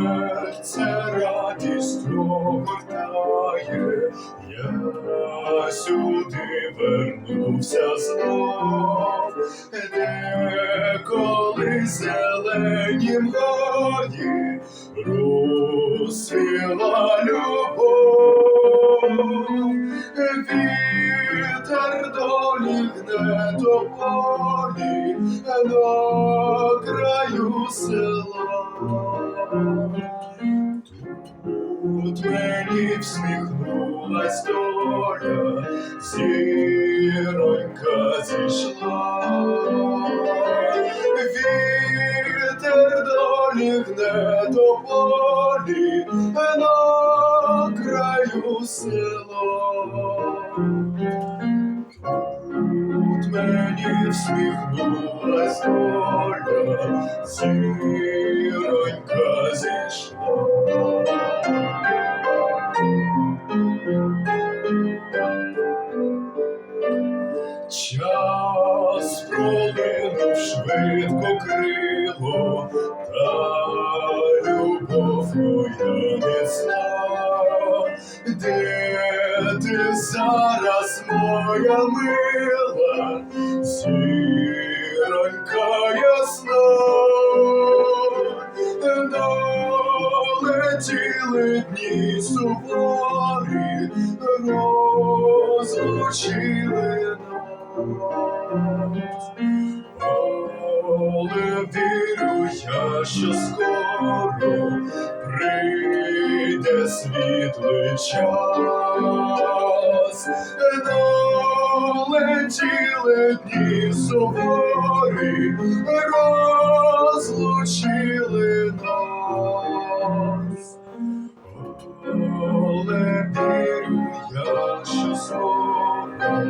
серця радість огортає, я сюди вернувся знов, де коли зеленім горі розсвіла любов, вітер долі гне до полі, села. Тут мені всміхнулась доля, зіронька зійшла. Вітер долі до полі на краю села. Мені всміхнулась доля, зіронька зійшла. Час пролинув швидко крило, зараз, моя мила, зіронька ясна, долетіли дні суворі, розлучили нас. Але вірю я, що скоро світлий час, долетіли дні суворі, розлучили нас. Але вірю я, що скоро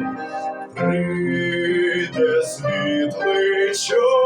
прийде світлий час.